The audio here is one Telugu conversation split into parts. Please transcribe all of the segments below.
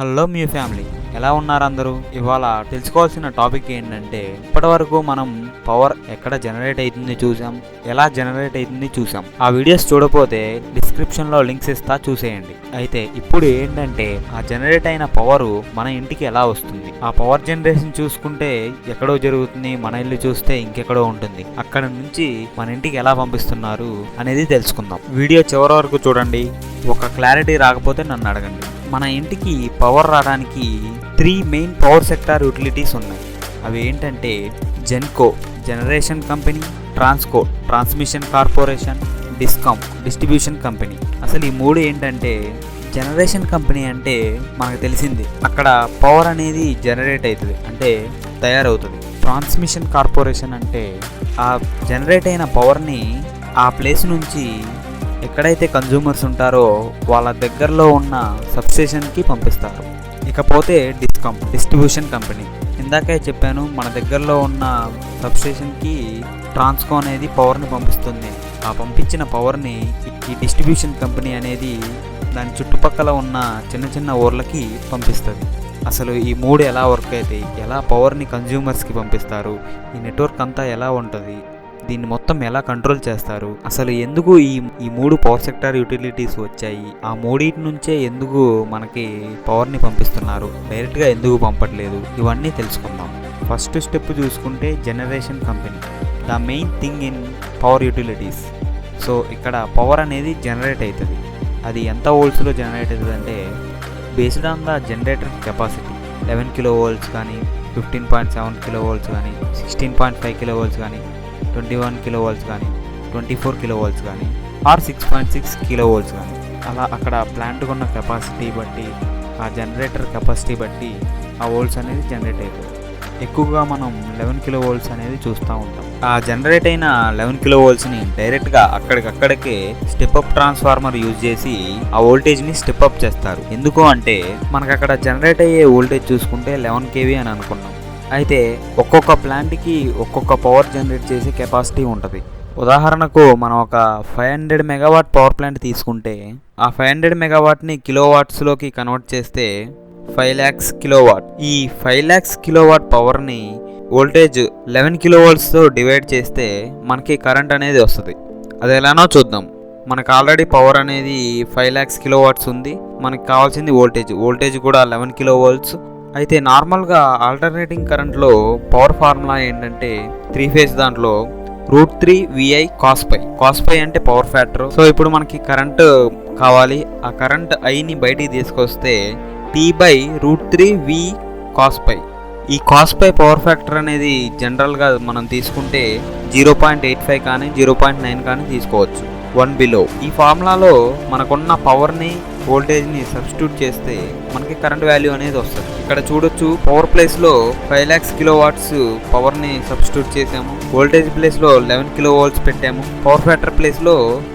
హలో మీ ఫ్యామిలీ ఎలా ఉన్నారు అందరూ ఇవాళ తెలుసుకోవాల్సిన టాపిక్ ఏంటంటే ఇప్పటివరకు మనం పవర్ ఎక్కడ జనరేట్ అవుతుంది చూసాం ఎలా జనరేట్ అవుతుంది చూసాం ఆ వీడియోస్ చూడపోతే డిస్క్రిప్షన్లో లింక్స్ ఇస్తా చూసేయండి. అయితే ఇప్పుడు ఏంటంటే ఆ జనరేట్ అయిన పవర్ మన ఇంటికి ఎలా వస్తుంది? ఆ పవర్ జనరేషన్ చూసుకుంటే ఎక్కడో జరుగుతుంది మన ఇల్లు చూస్తే ఇంకెక్కడో ఉంటుంది. అక్కడ నుంచి మన ఇంటికి ఎలా పంపిస్తున్నారు అనేది తెలుసుకుందాం. వీడియో చివరి వరకు చూడండి. ఒక క్లారిటీ రాకపోతే నన్ను అడగండి. మన ఇంటికి పవర్ రావడానికి three main power sector utilities ఉన్నాయి. అవి ఏంటంటే Genco generation company Transco transmission corporation Discom distribution company అసలు ఈ మూడు ఏంటంటే జనరేషన్ కంపెనీ అంటే మనకు తెలిసింది. అక్కడ పవర్ అనేది జనరేట్ అవుతుంది అంటే తయారవుతుంది. ట్రాన్స్మిషన్ కార్పొరేషన్ అంటే ఆ జనరేట్ అయిన పవర్ని ఆ ప్లేస్ నుంచి ఎక్కడైతే కన్జ్యూమర్స్ ఉంటారో వాళ్ళ దగ్గరలో ఉన్న సబ్స్టేషన్కి పంపిస్తారు. ఇకపోతే డిస్కామ్ డిస్ట్రిబ్యూషన్ కంపెనీ ఇందాకే చెప్పాను మన దగ్గరలో ఉన్న సబ్స్టేషన్కి ట్రాన్స్కో అనేది పవర్ని పంపిస్తుంది. ఆ పంపించిన పవర్ని ఈ డిస్ట్రిబ్యూషన్ కంపెనీ అనేది దాని చుట్టుపక్కల ఉన్న చిన్న చిన్న ఊర్లకి పంపిస్తుంది. అసలు ఈ మూడు ఎలా వర్క్ అవుతాయి ఎలా పవర్ని కన్జ్యూమర్స్కి పంపిస్తారు ఈ నెట్వర్క్ అంతా ఎలా ఉంటుంది దీన్ని మొత్తం ఎలా కంట్రోల్ చేస్తారు? అసలు ఎందుకు ఈ ఈ మూడు పవర్ సెక్టార్ యూటిలిటీస్ వచ్చాయి? ఆ మూడింటి నుంచే ఎందుకు మనకి పవర్ని పంపిస్తున్నారు? డైరెక్ట్గా ఎందుకు పంపట్లేదు? ఇవన్నీ తెలుసుకుందాం. ఫస్ట్ స్టెప్ చూసుకుంటే generation company the main thing in power utilities so ఇక్కడ పవర్ అనేది జనరేట్ అవుతుంది అది ఎంత వోల్ట్స్లో జనరేట్ అవుతుంది అంటే based on the generator capacity eleven kilo volts కానీ fifteen point seven kilo volts కానీ sixteen point five kilo volts కానీ ట్వంటీ వన్ కిలో వోల్ట్స్ కానీ ట్వంటీ ఫోర్ కిలో వోల్ట్స్ కానీ or six point six kilo volts కానీ. అలా అక్కడ ప్లాంట్కి ఉన్న కెపాసిటీ బట్టి ఆ జనరేటర్ కెపాసిటీ బట్టి ఆ వోల్ట్స్ అనేది జనరేట్ అవుతుంది ఎక్కువగా మనం లెవెన్ కిలో వోల్ట్స్ అనేది చూస్తూ ఉంటాం. ఆ జనరేట్ అయిన లెవెన్ కిలో వోల్ట్స్ని డైరెక్ట్గా అక్కడికక్కడికే స్టెప్ అప్ ట్రాన్స్ఫార్మర్ యూజ్ చేసి ఆ వోల్టేజ్ని స్టెప్ అప్ చేస్తారు. ఎందుకు అంటే మనకు అక్కడ జనరేట్ అయ్యే వోల్టేజ్ చూసుకుంటే లెవెన్ కేవీ అని అనుకున్నాం. అయితే ఒక్కొక్క ప్లాంట్కి ఒక్కొక్క పవర్ జనరేట్ చేసే కెపాసిటీ ఉంటుంది. ఉదాహరణకు మనం ఒక five hundred megawatt power plant తీసుకుంటే ఆ ఫైవ్ హండ్రెడ్ మెగావాట్ని కిలో వాట్స్లోకి కన్వర్ట్ చేస్తే ఫైవ్ ల్యాక్స్ కిలోవాట్ ఈ ఫైవ్ ల్యాక్స్ కిలోవాట్ పవర్ని వోల్టేజ్ లెవెన్ కిలో డివైడ్ చేస్తే మనకి కరెంట్ అనేది వస్తుంది. అది ఎలానో చూద్దాం. మనకు ఆల్రెడీ పవర్ అనేది ఫైవ్ ల్యాక్స్ కిలో వాట్స్ ఉంది. మనకి కావాల్సింది వోల్టేజ్ వోల్టేజ్ కూడా లెవెన్ కిలోవాల్ట్స్ అయితే నార్మల్గా ఆల్టర్నేటింగ్ కరెంట్లో పవర్ ఫార్ములా ఏంటంటే త్రీ ఫేజ్ దాంట్లో root three VI cos phi cos phi అంటే పవర్ ఫ్యాక్టర్. సో ఇప్పుడు మనకి కరెంట్ కావాలి. ఆ కరెంట్ ఐని బయటికి తీసుకొస్తే T by root three V cos phi ఈ కాస్పై పవర్ ఫ్యాక్టర్ అనేది జనరల్గా మనం తీసుకుంటే జీరో పాయింట్ ఎయిట్ ఫైవ్ కానీ జీరో పాయింట్ నైన్ కానీ తీసుకోవచ్చు. One below. ఈ ఫార్ములాలో మనకున్న పవర్ని వోల్టేజ్ని సబ్స్టిట్యూట్ చేస్తే మనకి కరెంట్ వాల్యూ అనేది వస్తుంది. ఇక్కడ చూడొచ్చు పవర్ ప్లేస్లో ఫైవ్ ల్యాక్స్ కిలో వాట్స్ పవర్ని సబ్స్టిట్యూట్ చేసాము వోల్టేజ్ ప్లేస్లో లెవెన్ కిలో వోల్ట్స్ పెట్టాము. పవర్ ఫ్యాక్టర్ ప్లేస్లో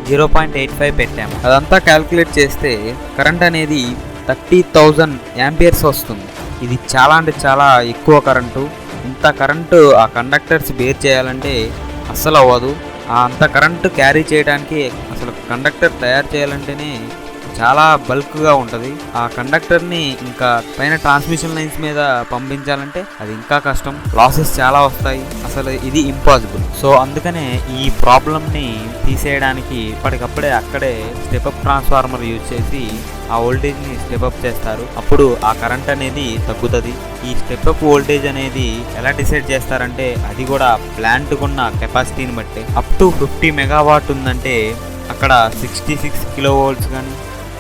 జీరో పాయింట్ ఎయిట్ ఫైవ్ పెట్టాము. అదంతా క్యాల్కులేట్ చేస్తే కరెంట్ అనేది థర్టీ థౌజండ్ యాంపియర్స్ వస్తుంది. ఇది చాలా అంటే చాలా ఎక్కువ కరెంటు ఇంత కరెంటు ఆ కండక్టర్స్ బేర్ చేయాలంటే అస్సలు అవ్వదు. ఆ అంత కరెంటు క్యారీ చేయడానికి అసలు కండక్టర్ తయారు చేయాలంటేనే చాలా బల్క్గా ఉంటుంది. ఆ కండక్టర్ని ఇంకా పైన ట్రాన్స్మిషన్ లైన్స్ మీద పంపించాలంటే అది ఇంకా కష్టం. లాసెస్ చాలా వస్తాయి. అసలు ఇది ఇంపాసిబుల్. సో అందుకనే ఈ ప్రాబ్లమ్ని తీసేయడానికి ఇప్పటికప్పుడే అక్కడే స్టెప్అప్ ట్రాన్స్ఫార్మర్ యూజ్ చేసి ఆ వోల్టేజ్ని స్టెప్అప్ చేస్తారు. అప్పుడు ఆ కరెంట్ అనేది తగ్గుతుంది. ఈ స్టెప్అప్ వోల్టేజ్ అనేది ఎలా డిసైడ్ చేస్తారంటే అది కూడా ప్లాంట్కున్న కెపాసిటీని బట్టి. అప్ టు ఫిఫ్టీ మెగావాట్ ఉందంటే అక్కడ సిక్స్టీ సిక్స్ కిలో వోల్ట్స్ కానీ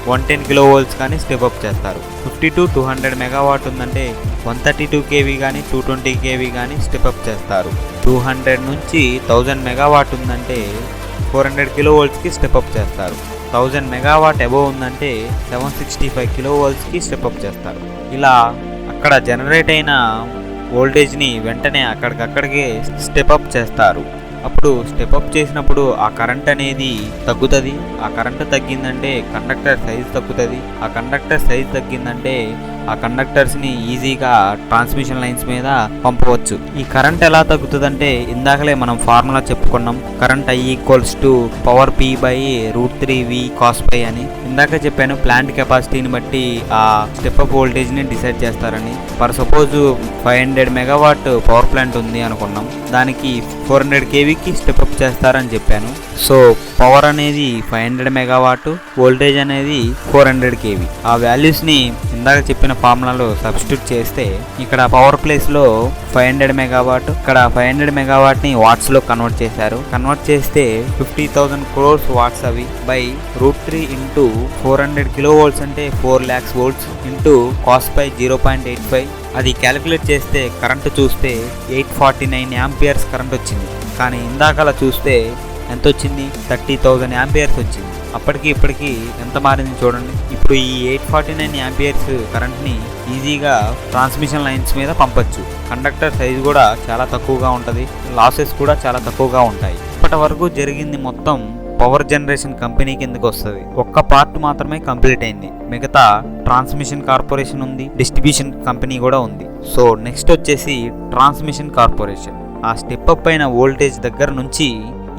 వన్ టెన్ కిలో వోల్ట్స్ కానీ స్టెప్ అప్ చేస్తారు. Fifty to two hundred megawatt ఉందంటే వన్ థర్టీ టూ కేవీ కానీ టూ ట్వంటీ కేవీ కానీ స్టెప్ అప్ చేస్తారు. టూ హండ్రెడ్ నుంచి థౌజండ్ మెగావాట్ ఉందంటే ఫోర్ హండ్రెడ్ కిలో వోల్ట్స్కి స్టెప్ అప్ చేస్తారు. థౌజండ్ మెగావాట్ అబోవ్ ఉందంటే సెవెన్ సిక్స్టీ ఫైవ్ కిలో వోల్ట్స్కి స్టెప్ అప్ చేస్తారు. ఇలా అక్కడ జనరేట్ అయిన వోల్టేజ్ని వెంటనే అక్కడికక్కడికే స్టెప్ అప్ చేస్తారు. అప్పుడు స్టెప్ అప్ చేసినప్పుడు ఆ కరెంట్ అనేది తగ్గుతుంది. ఆ కరెంట్ తగ్గిందంటే కండక్టర్ సైజ్ తగ్గుతుంది. ఆ కండక్టర్ సైజ్ తగ్గిందంటే ఆ కండక్టర్స్ని ఈజీగా ట్రాన్స్మిషన్ లైన్స్ మీద పంపవచ్చు. ఈ కరెంట్ ఎలా తగ్గుతుందంటే ఇందాకలే మనం ఫార్ములా చెప్పుకున్నాం current I equals to power P by root three V cos pi అని. ఇందాక చెప్పాను ప్లాంట్ కెపాసిటీని బట్టి ఆ స్టెప్ అప్ వోల్టేజ్ని డిసైడ్ చేస్తారని. For suppose five hundred megawatt power plant ఉంది అనుకున్నాం దానికి ఫోర్ హండ్రెడ్ కేవీకి స్టెప్ అప్ చేస్తారని చెప్పాను. సో పవర్ అనేది ఫైవ్ హండ్రెడ్ మెగావాట్ వోల్టేజ్ అనేది ఫోర్ హండ్రెడ్ కేవీ ఆ వాల్యూస్ని ఇందాక చెప్పిన ఫార్ములాలు సబ్స్టిట్యూట్ చేస్తే ఇక్కడ పవర్ ప్లేస్లో ఫైవ్ హండ్రెడ్ మెగావాట్ ఇక్కడ ఫైవ్ హండ్రెడ్ మెగావాట్ని వాట్స్లో కన్వర్ట్ చేశారు. కన్వర్ట్ చేస్తే ఫిఫ్టీ థౌసండ్ క్రోర్స్ వాట్స్ అవి by root three into four hundred kilovolts అంటే four lakhs volts into cos by zero point eight five అది క్యాలిక్యులేట్ చేస్తే కరెంటు చూస్తే eight forty nine amperes current వచ్చింది. కానీ ఇందాకలా చూస్తే ఎంత వచ్చింది థర్టీ థౌజండ్ యాంపియర్స్ వచ్చింది. అప్పటికి ఇప్పటికి ఎంత మారింది చూడండి. ఇప్పుడు ఈ ఎయిట్ ఫార్టీ నైన్ యాంపియర్స్ కరెంట్ని ఈజీగా ట్రాన్స్మిషన్ లైన్స్ మీద పంపొచ్చు. కండక్టర్ సైజ్ కూడా చాలా తక్కువగా ఉంటుంది. లాసెస్ కూడా చాలా తక్కువగా ఉంటాయి. ఇప్పటి వరకు జరిగింది మొత్తం పవర్ జనరేషన్ కంపెనీ కిందకి వస్తుంది. ఒక్క పార్ట్ మాత్రమే కంప్లీట్ అయింది. మిగతా ట్రాన్స్మిషన్ కార్పొరేషన్ ఉంది డిస్ట్రిబ్యూషన్ కంపెనీ కూడా ఉంది. సో నెక్స్ట్ వచ్చేసి ట్రాన్స్మిషన్ కార్పొరేషన్. ఆ స్టెప్ అప్ అయిన వోల్టేజ్ దగ్గర నుంచి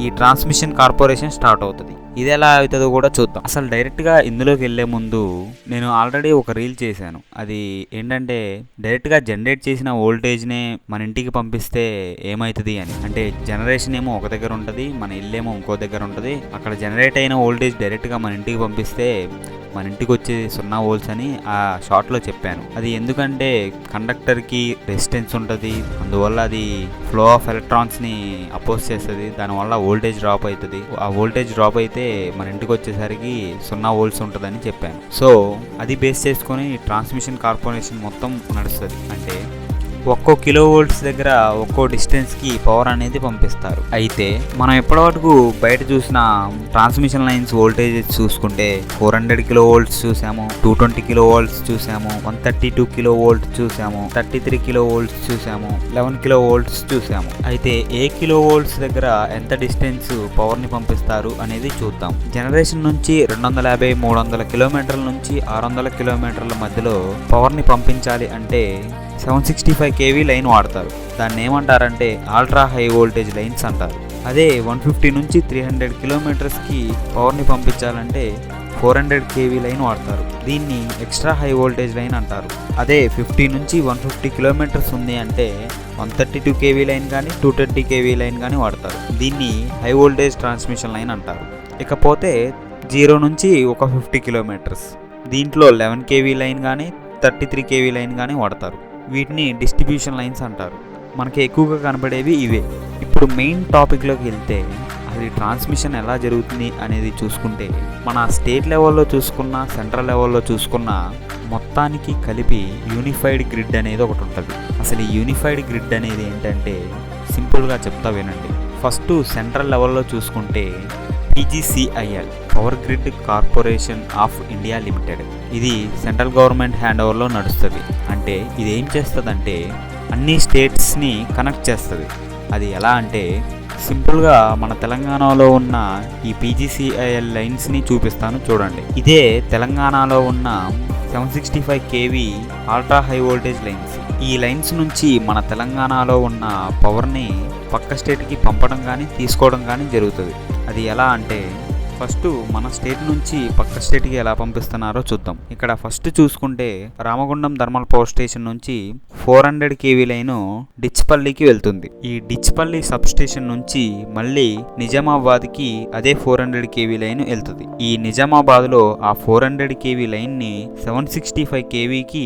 ఈ ట్రాన్స్మిషన్ కార్పొరేషన్ స్టార్ట్ అవుతుంది. ఇది ఎలా అవుతుందో కూడా చూద్దాం. అసలు డైరెక్ట్గా ఇందులోకి వెళ్ళే ముందు నేను ఆల్రెడీ ఒక రీల్ చేశాను. అది ఏంటంటే డైరెక్ట్గా జనరేట్ చేసిన వోల్టేజ్నే మన ఇంటికి పంపిస్తే ఏమవుతుంది అని. అంటే జనరేషన్ ఏమో ఒక దగ్గర ఉంటుంది మన ఇల్లేమో ఇంకో దగ్గర ఉంటుంది. అక్కడ జనరేట్ అయిన వోల్టేజ్ డైరెక్ట్గా మన ఇంటికి పంపిస్తే మన ఇంటికి వచ్చే సున్నా వోల్ట్స్ అని ఆ షార్ట్లో చెప్పాను. అది ఎందుకంటే కండక్టర్కి రెసిస్టెన్స్ ఉంటుంది అందువల్ల అది ఫ్లో ఆఫ్ ఎలక్ట్రాన్స్ని అపోజ్ చేస్తుంది దానివల్ల వోల్టేజ్ డ్రాప్ అవుతుంది ఆ వోల్టేజ్ డ్రాప్ అయితే మన ఇంటికి వచ్చేసరికి సున్నా వోల్ట్స్ ఉంటుందని చెప్పాను. సో అది బేస్ చేసుకొని ట్రాన్స్మిషన్ కార్పొరేషన్ మొత్తం నడుస్తుంది. అంటే ఒక్కో కిలో వోల్ట్స్ దగ్గర ఒక్కో డిస్టెన్స్కి పవర్ అనేది పంపిస్తారు. అయితే మనం ఇప్పటివరకు బయట చూసిన ట్రాన్స్మిషన్ లైన్స్ వోల్టేజెస్ చూసుకుంటే ఫోర్ హండ్రెడ్ కిలో వోల్ట్స్ చూసాము టూ ట్వంటీ కిలో వోల్ట్స్ చూసాము one thirty two kilo volts చూసాము థర్టీ త్రీ కిలో వోల్ట్స్ చూసాము లెవెన్ కిలో వోల్ట్స్ చూసాము. అయితే ఏ కిలో వోల్ట్స్ దగ్గర ఎంత డిస్టెన్స్ పవర్ని పంపిస్తారు అనేది చూద్దాం. జనరేషన్ నుంచి రెండు వందల యాభై మూడు వందల కిలోమీటర్ల నుంచి ఆరు వందల కిలోమీటర్ల మధ్యలో పవర్ని పంపించాలి అంటే seven sixty five KV line వాడతారు. దాన్ని ఏమంటారంటే అల్ట్రా హై వోల్టేజ్ లైన్స్ అంటారు. అదే వన్ ఫిఫ్టీ నుంచి త్రీ హండ్రెడ్ కిలోమీటర్స్కి పవర్ని పంపించాలంటే ఫోర్ హండ్రెడ్ కేవీ లైన్ వాడతారు. దీన్ని ఎక్స్ట్రా హై వోల్టేజ్ లైన్ అంటారు. అదే ఫిఫ్టీ నుంచి వన్ ఫిఫ్టీ కిలోమీటర్స్ ఉంది అంటే one thirty two KV line కానీ టూ థర్టీ కేవీ లైన్ కానీ వాడతారు. దీన్ని హై వోల్టేజ్ ట్రాన్స్మిషన్ లైన్ అంటారు. ఇకపోతే జీరో నుంచి ఒక ఫిఫ్టీ కిలోమీటర్స్. దీంట్లో లెవెన్ కేవీ లైన్ కానీ థర్టీ త్రీ కేవీ లైన్ కానీ వాడతారు. వీటిని డిస్ట్రిబ్యూషన్ లైన్స్ అంటారు. మనకి ఎక్కువగా కనబడేవి ఇవే. ఇప్పుడు మెయిన్ టాపిక్లోకి వెళ్తే అది ట్రాన్స్మిషన్ ఎలా జరుగుతుంది అనేది చూసుకుంటే మన స్టేట్ లెవెల్లో చూసుకున్న సెంట్రల్ లెవెల్లో చూసుకున్న మొత్తానికి కలిపి యూనిఫైడ్ గ్రిడ్ అనేది ఒకటి ఉంటుంది. అసలు ఈ యూనిఫైడ్ గ్రిడ్ అనేది ఏంటంటే సింపుల్గా చెప్తా వినండి. ఫస్ట్ సెంట్రల్ లెవెల్లో చూసుకుంటే PGCIL power grid corporation of India limited ఇది సెంట్రల్ గవర్నమెంట్ హ్యాండ్ ఓవర్లో నడుస్తుంది. అంటే ఇది ఏం చేస్తుందంటే అన్ని స్టేట్స్ని కనెక్ట్ చేస్తుంది. అది ఎలా అంటే సింపుల్గా మన తెలంగాణలో ఉన్న ఈ పీజీసీఐఎల్ లైన్స్ని చూపిస్తాను చూడండి. ఇదే తెలంగాణలో ఉన్న seven sixty five KV ultra high voltage lines. ఈ లైన్స్ నుంచి మన తెలంగాణలో ఉన్న పవర్ని పక్క స్టేట్కి పంపడం కానీ తీసుకోవడం కానీ జరుగుతుంది. అది ఎలా అంటే ఫస్ట్ మన స్టేట్ నుంచి పక్క స్టేట్కి ఎలా పంపిస్తున్నారో చూద్దాం. ఇక్కడ ఫస్ట్ చూసుకుంటే రామగుండం థర్మల్ పవర్ స్టేషన్ నుంచి ఫోర్ హండ్రెడ్ కేవీ లైన్ డిచ్పల్లికి వెళ్తుంది. ఈ డిచ్పల్లి సబ్ స్టేషన్ నుంచి మళ్ళీ నిజామాబాద్కి అదే ఫోర్ హండ్రెడ్ కేవీ లైన్ వెళ్తుంది. ఈ నిజామాబాద్లో ఆ ఫోర్ హండ్రెడ్ కేవీ లైన్ని సెవెన్ సిక్స్టీ ఫైవ్ కేవీకి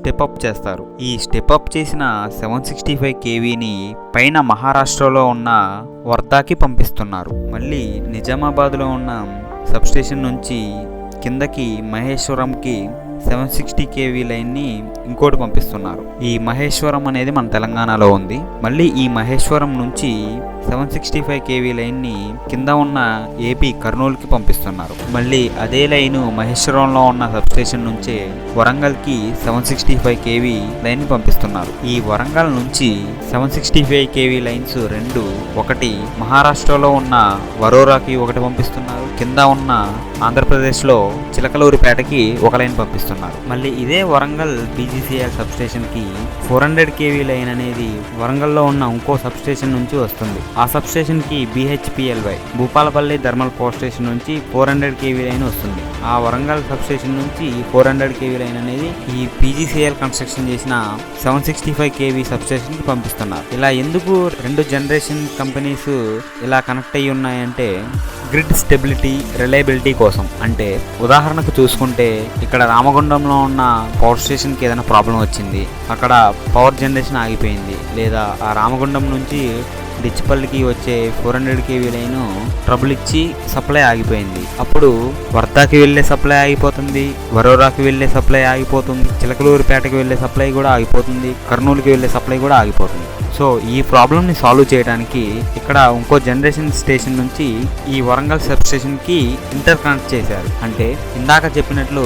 స్టెప్ అప్ చేస్తారు. ఈ స్టెప్ అప్ చేసిన సెవెన్ సిక్స్టీ ఫైవ్ కేవీని పైన మహారాష్ట్రలో ఉన్న వర్ధాకి పంపిస్తున్నారు. మళ్ళీ నిజామాబాద్లో ఉన్న సబ్స్టేషన్ నుంచి కిందకి మహేశ్వరంకి సెవెన్ సిక్స్టీ కేవీ లైన్ని ఇంకోటి పంపిస్తున్నారు. ఈ మహేశ్వరం అనేది మన తెలంగాణలో ఉంది. మళ్ళీ ఈ మహేశ్వరం నుంచి సెవెన్ సిక్స్టీ ఫైవ్ కేవీ లైన్ని కింద ఉన్న ఏపీ కర్నూలుకి పంపిస్తున్నారు. మళ్ళీ అదే లైను మహేశ్వరంలో ఉన్న సబ్స్టేషన్ నుంచే వరంగల్కి seven sixty five KV line పంపిస్తున్నారు. ఈ వరంగల్ నుంచి seven sixty five KV lines రెండు ఒకటి మహారాష్ట్రలో ఉన్న వరోరాకి ఒకటి పంపిస్తున్నారు. కింద ఉన్న ఆంధ్రప్రదేశ్లో చిలకలూరిపేటకి ఒక లైన్ పంపిస్తున్నారు. పంపిస్తున్నారు మళ్ళీ ఇదే వరంగల్ బీజీసీఎల్ సబ్స్టేషన్కి కి ఫోర్ హండ్రెడ్ కేవీ లైన్ అనేది వరంగల్లో ఉన్న ఇంకో సబ్స్టేషన్ నుంచి వస్తుంది. ఆ సబ్స్టేషన్కి BHPLY Bhupalpally thermal power station నుంచి ఫోర్ హండ్రెడ్ కేవీ లైన్ వస్తుంది. ఆ వరంగల్ సబ్స్టేషన్ నుంచి ఫోర్ హండ్రెడ్ కేవీ లైన్ అనేది ఈ పీజీసీఎల్ కన్స్ట్రక్షన్ చేసిన సెవెన్ సిక్స్టీ ఫైవ్ కేవీ సబ్స్టేషన్కి కి పంపిస్తున్నారు. ఇలా ఎందుకు రెండు జనరేషన్ కంపెనీస్ ఇలా కనెక్ట్ అయ్యి ఉన్నాయంటే గ్రిడ్ స్టెబిలిటీ రిలయబిలిటీ కోసం. అంటే ఉదాహరణకు చూసుకుంటే ఇక్కడ రామగుండంలో ఉన్న పవర్ స్టేషన్కి ఏదైనా ప్రాబ్లం వచ్చింది అక్కడ పవర్ జనరేషన్ ఆగిపోయింది. లేదా ఆ రామగుండం నుంచి డిచ్చిపల్లికి వచ్చే four hundred KV line trouble ఇచ్చి సప్లై ఆగిపోయింది. అప్పుడు వర్ధాకి వెళ్ళే సప్లై ఆగిపోతుంది వరోరాకి వెళ్ళే సప్లై ఆగిపోతుంది చిలకలూరుపేటకి వెళ్ళే సప్లై కూడా ఆగిపోతుంది కర్నూలుకి వెళ్ళే సప్లై కూడా ఆగిపోతుంది. సో ఈ ప్రాబ్లమ్ని సాల్వ్ చేయడానికి ఇక్కడ ఇంకో జనరేషన్ స్టేషన్ నుంచి ఈ వరంగల్ సబ్ స్టేషన్కి ఇంటర్ కనెక్ట్ చేశారు. అంటే ఇందాక చెప్పినట్లు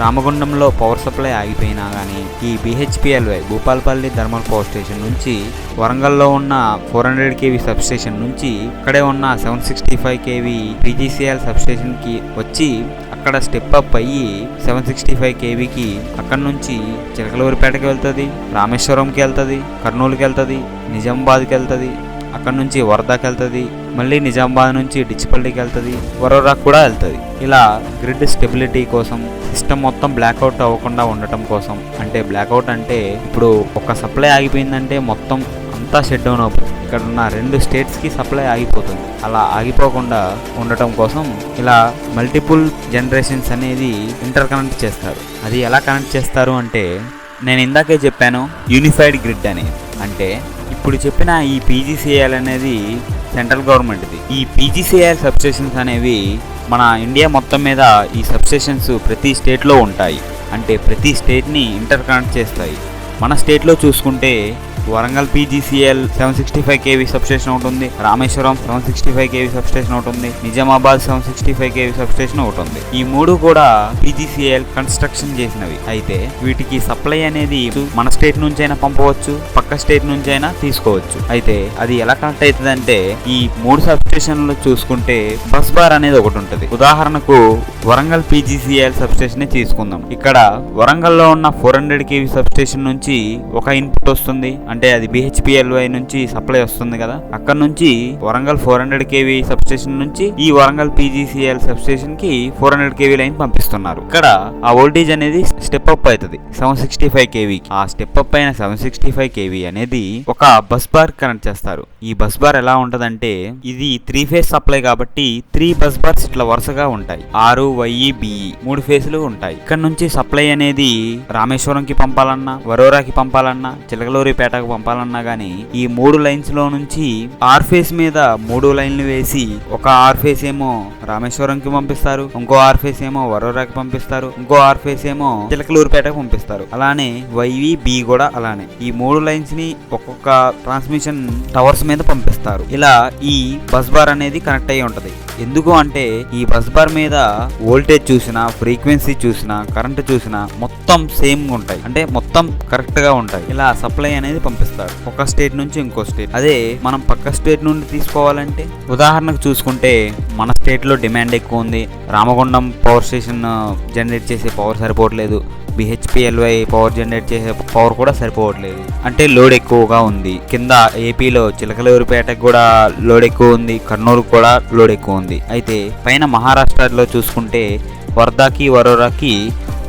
రామగుండంలో పవర్ సప్లై ఆగిపోయినా కానీ ఈ BHPLY Bhupalpally thermal power station నుంచి వరంగల్లో ఉన్న ఫోర్ హండ్రెడ్ కేవీ సబ్స్టేషన్ నుంచి ఇక్కడే ఉన్న seven sixty five KV PGCL సబ్స్టేషన్కి వచ్చి అక్కడ స్టెప్ అప్ అయ్యి సెవెన్ సిక్స్టీ ఫైవ్ కేవీకి అక్కడ నుంచి చిలకలూరిపేటకి వెళ్తుంది రామేశ్వరంకి వెళ్తుంది కర్నూలుకి వెళ్తుంది నిజామాబాద్కి వెళ్తుంది అక్కడ నుంచి వరదాకి వెళ్తుంది మళ్ళీ నిజామాబాద్ నుంచి డిచ్చిపల్లికి వెళ్తుంది వరోరాకు కూడా వెళ్తుంది. ఇలా గ్రిడ్ స్టెబిలిటీ కోసం సిస్టమ్ మొత్తం బ్లాక్అవుట్ అవ్వకుండా ఉండటం కోసం. అంటే బ్లాక్అవుట్ అంటే ఇప్పుడు ఒక సప్లై ఆగిపోయిందంటే మొత్తం అంతా షట్ డౌన్ అవుతుంది ఇక్కడ ఉన్న రెండు స్టేట్స్కి సప్లై ఆగిపోతుంది. అలా ఆగిపోకుండా ఉండటం కోసం ఇలా మల్టిపుల్ జనరేషన్స్ అనేది ఇంటర్ కనెక్ట్ చేస్తారు. అది ఎలా కనెక్ట్ చేస్తారు అంటే నేను ఇందాకే చెప్పాను యూనిఫైడ్ గ్రిడ్ అని. అంటే ఇప్పుడు చెప్పిన ఈ పీజీసీఎల్ అనేది సెంట్రల్ గవర్నమెంట్ది ఈ పీజీసీఎల్ సబ్స్టేషన్స్ అనేవి మన ఇండియా మొత్తం మీద ఈ సబ్స్టేషన్స్ ప్రతి స్టేట్లో ఉంటాయి. అంటే ప్రతి స్టేట్ని ఇంటర్ కనెక్ట్ చేస్తాయి. మన స్టేట్లో చూసుకుంటే Warangal PGCL seven sixty five KV substation ఒకటి ఉంది. Rameshwaram seven sixty five KV substation ఒకటి ఉంది. Nizamabad seven sixty five KV substation ఒకటి ఉంది. ఈ మూడు కూడా పీజీసీఎల్ కన్స్ట్రక్షన్ చేసినవి. అయితే వీటికి సప్లై అనేది మన స్టేట్ నుంచి అయినా పంపవచ్చు పక్క స్టేట్ నుంచి అయినా తీసుకోవచ్చు. అయితే అది ఎలా కనెక్ట్ అవుతుంది అంటే ఈ మూడు సబ్స్టేషన్లు చూసుకుంటే బస్ బార్ అనేది ఒకటి ఉంటుంది. ఉదాహరణకు వరంగల్ పీజీసీఎల్ సబ్స్టేషన్ తీసుకుందాం. ఇక్కడ వరంగల్లో ఉన్న ఫోర్ హండ్రెడ్ కేవీ సబ్స్టేషన్ నుంచి ఒక ఇన్పుట్ వస్తుంది. అంటే అంటే అది బిహెచ్పిఎల్వై నుంచి సప్లై వస్తుంది కదా. అక్కడ నుంచి Warangal four hundred KV substation నుంచి ఈ వరంగల్ పీజీసీఎల్ సబ్స్టేషన్కి ఫోర్ హండ్రెడ్ కేవీ లైన్ పంపిస్తున్నారు. ఇక్కడ ఆ వోల్టేజ్ అనేది స్టెప్ అప్ అవుతుంది. సెవెన్ సిక్స్టీ ఫైవ్ కేవీ ఆ స్టెప్ అప్ అయిన సెవెన్ సిక్స్టీ ఫైవ్ కేవీ అనేది ఒక బస్ బార్ కనెక్ట్ చేస్తారు. ఈ బస్ బార్ ఎలా ఉంటదంటే ఇది త్రీ ఫేజ్ సప్లై కాబట్టి త్రీ బస్ బార్స్ ఇట్లా వరుసగా ఉంటాయి. ఆరు వైఈ బిఈ e మూడు ఫేజ్లు ఉంటాయి. ఇక్కడ నుంచి సప్లై అనేది రామేశ్వరం కి పంపాలన్నా వరోరాకి పంపాలన్నా చిలకలూరిపేటకు పంపాలన్నా కానీ ఈ మూడు లైన్స్లో నుంచి ఆర్ఫేస్ మీద మూడు లైన్లు వేసి ఒక ఆర్ ఫేస్ ఏమో రామేశ్వరంకి పంపిస్తారు. ఇంకో ఆర్ఫేస్ ఏమో వరోరాకి పంపిస్తారు. ఇంకో ఆర్ఫేస్ ఏమో చిలకలూరుపేటకి పంపిస్తారు. అలానే వైవి బి కూడా అలానే. ఈ మూడు లైన్స్ని ఒక్కొక్క ట్రాన్స్మిషన్ టవర్స్ మీద పంపిస్తారు. ఇలా ఈ బస్ బార్ అనేది కనెక్ట్ అయ్యి ఉంటది. ఎందుకు అంటే ఈ బస్ బార్ మీద వోల్టేజ్ చూసినా ఫ్రీక్వెన్సీ చూసినా కరెంట్ చూసినా మొత్తం సేమ్ ఉంటాయి. అంటే మొత్తం కరెక్ట్గా ఉంటాయి. ఇలా సప్లై అనేది పంపిస్తారు. ఒక స్టేట్ నుంచి ఇంకో స్టేట్. అదే మనం పక్క స్టేట్ నుండి తీసుకోవాలంటే ఉదాహరణకు చూసుకుంటే మన స్టేట్లో డిమాండ్ ఎక్కువ ఉంది. రామగుండం పవర్ స్టేషన్ జనరేట్ చేసే పవర్ సరిపోవట్లేదు. బిహెచ్పిఎల్వై పవర్ జనరేట్ చేసే పవర్ కూడా సరిపోవట్లేదు. అంటే లోడ్ ఎక్కువగా ఉంది. కింద ఏపీలో చిలకలూరిపేటకు కూడా లోడ్ ఎక్కువ ఉంది. కర్నూలు కూడా లోడ్ ఎక్కువ ఉంది. అయితే పైన మహారాష్ట్రలో చూసుకుంటే వర్ధాకి వరోరాకి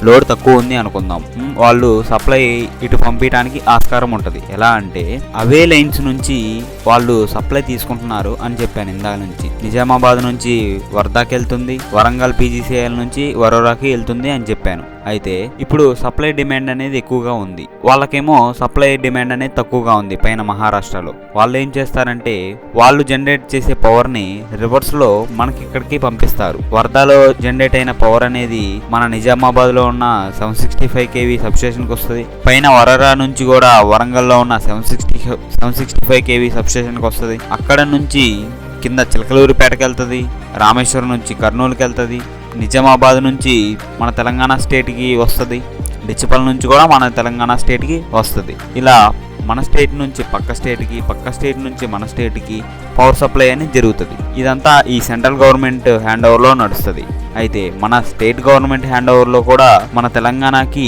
లోడ్ తక్కువ ఉంది అనుకుందాం. వాళ్ళు సప్లై ఇటు పంపించడానికి ఆస్కారం ఉంటుంది. ఎలా అంటే అవే లైన్స్ నుంచి వాళ్ళు సప్లై తీసుకుంటున్నారు అని చెప్పాను ఇందాక నుంచి. నిజామాబాద్ నుంచి వర్ధాకి వెళ్తుంది వరంగల్ పీజీసీఐల నుంచి వరోరాకి వెళ్తుంది అని చెప్పాను. అయితే ఇప్పుడు సప్లై డిమాండ్ అనేది ఎక్కువగా ఉంది. వాళ్ళకేమో సప్లై డిమాండ్ అనేది తక్కువగా ఉంది పైన మహారాష్ట్రలో. వాళ్ళు ఏం చేస్తారంటే వాళ్ళు జనరేట్ చేసే పవర్ని రివర్స్లో మనకి ఇక్కడికి పంపిస్తారు. వర్ధాలో జనరేట్ అయిన పవర్ అనేది మన నిజామాబాద్లో ఉన్న సెవెన్ సిక్స్టీ ఫైవ్ కేవీ సబ్స్టేషన్కి వస్తుంది. పైన వరరా నుంచి కూడా వరంగల్లో ఉన్న seven sixty seven sixty five KV సబ్స్టేషన్కి వస్తుంది. అక్కడ నుంచి కింద చిలకలూరిపేటకి వెళ్తుంది. రామేశ్వరం నుంచి కర్నూలుకి వెళ్తుంది. నిజామాబాద్ నుంచి మన తెలంగాణ స్టేట్కి వస్తుంది. డిచ్చిపల్ నుంచి కూడా మన తెలంగాణ స్టేట్కి వస్తుంది. ఇలా మన స్టేట్ నుంచి పక్క స్టేట్కి పక్క స్టేట్ నుంచి మన స్టేట్కి పవర్ సప్లై అనేది జరుగుతుంది. ఇదంతా ఈ సెంట్రల్ గవర్నమెంట్ హ్యాండ్ ఓవర్లో నడుస్తుంది. అయితే మన స్టేట్ గవర్నమెంట్ హ్యాండ్ ఓవర్లో కూడా మన తెలంగాణకి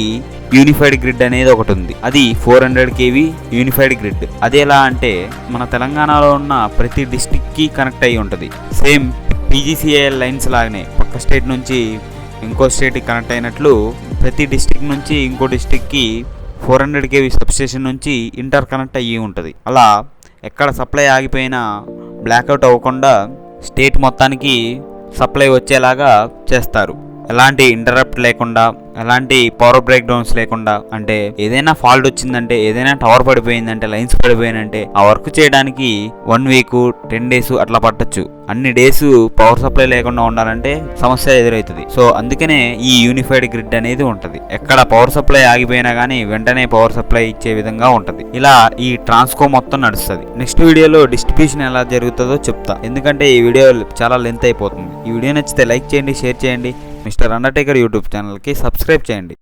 యూనిఫైడ్ గ్రిడ్ అనేది ఒకటి ఉంది. అది four hundred KV unified grid. అది ఎలా అంటే మన తెలంగాణలో ఉన్న ప్రతి డిస్టిక్కి కనెక్ట్ అయి ఉంటుంది. సేమ్ పీజీసీఏఎల్ లైన్స్ లాగానే ఒక స్టేట్ నుంచి ఇంకో స్టేట్కి కనెక్ట్ అయినట్లు ప్రతి డిస్టిక్ నుంచి ఇంకో డిస్టిక్కి ఫోర్ హండ్రెడ్ కేవీ సబ్స్టేషన్ నుంచి ఇంటర్ కనెక్ట్ అయ్యి ఉంటుంది. అలా ఎక్కడ సప్లై ఆగిపోయినా బ్లాక్అవుట్ అవ్వకుండా స్టేట్ మొత్తానికి సప్లై వచ్చేలాగా చేస్తారు. ఎలాంటి ఇంటరప్ట్ లేకుండా ఎలాంటి పవర్ బ్రేక్ డౌన్స్ లేకుండా అంటే ఏదైనా ఫాల్ట్ వచ్చిందంటే ఏదైనా టవర్ పడిపోయిందంటే లైన్స్ పడిపోయిందంటే ఆ వర్క్ చేయడానికి వన్ వీక్ టెన్ డేస్ అట్లా పట్టొచ్చు. అన్ని డేస్ పవర్ సప్లై లేకుండా ఉండాలంటే సమస్య ఎదురవుతుంది. సో అందుకనే ఈ యూనిఫైడ్ గ్రిడ్ అనేది ఉంటుంది. ఎక్కడ పవర్ సప్లై ఆగిపోయినా కానీ వెంటనే పవర్ సప్లై ఇచ్చే విధంగా ఉంటుంది. ఇలా ఈ ట్రాన్స్కో మొత్తం నడుస్తుంది. నెక్స్ట్ వీడియోలో డిస్ట్రిబ్యూషన్ ఎలా జరుగుతుందో చెప్తా. ఎందుకంటే ఈ వీడియో చాలా లెంత్ అయిపోతుంది. ఈ వీడియో నచ్చితే లైక్ చేయండి షేర్ చేయండి. మిస్టర్ అండర్టేకర్ యూట్యూబ్ ఛానల్కి సబ్స్క్రైబ్ చేయండి.